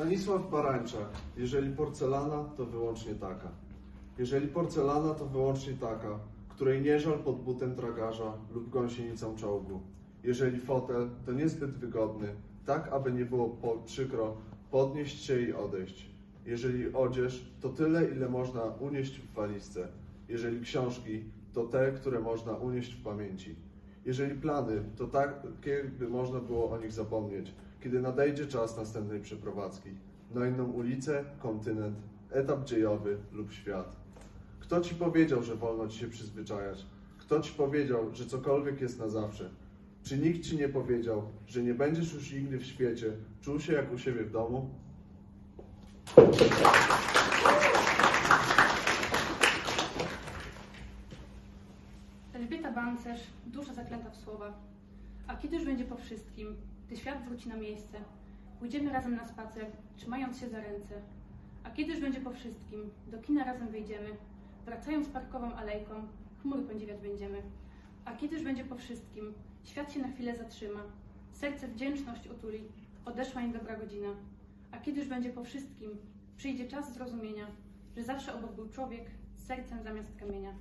Stanisław Barańczak. Jeżeli porcelana, to wyłącznie taka. Jeżeli porcelana, to wyłącznie taka, której nie żal pod butem tragarza lub gąsienicą czołgu. Jeżeli fotel, to niezbyt wygodny, tak aby nie było po, przykro podnieść się i odejść. Jeżeli odzież, to tyle, ile można unieść w walizce. Jeżeli książki, to te, które można unieść w pamięci. Jeżeli plany, to takie, by można było o nich zapomnieć, kiedy nadejdzie czas następnej przeprowadzki. Na inną ulicę, kontynent, etap dziejowy lub świat. Kto ci powiedział, że wolno ci się przyzwyczajać? Kto ci powiedział, że cokolwiek jest na zawsze? Czy nikt ci nie powiedział, że nie będziesz już nigdy w świecie czuł się jak u siebie w domu? Elżbieta Bancerz, dusza zaklęta w słowach. A kiedy już będzie po wszystkim, gdy świat wróci na miejsce, pójdziemy razem na spacer, trzymając się za ręce. A kiedy już będzie po wszystkim, do kina razem wyjdziemy, wracając parkową alejką, chmury podziwiać będziemy. A kiedy już będzie po wszystkim, świat się na chwilę zatrzyma, serce wdzięczność utuli, odeszła niedobra godzina. A kiedy już będzie po wszystkim, przyjdzie czas zrozumienia, że zawsze obok był człowiek z sercem zamiast kamienia.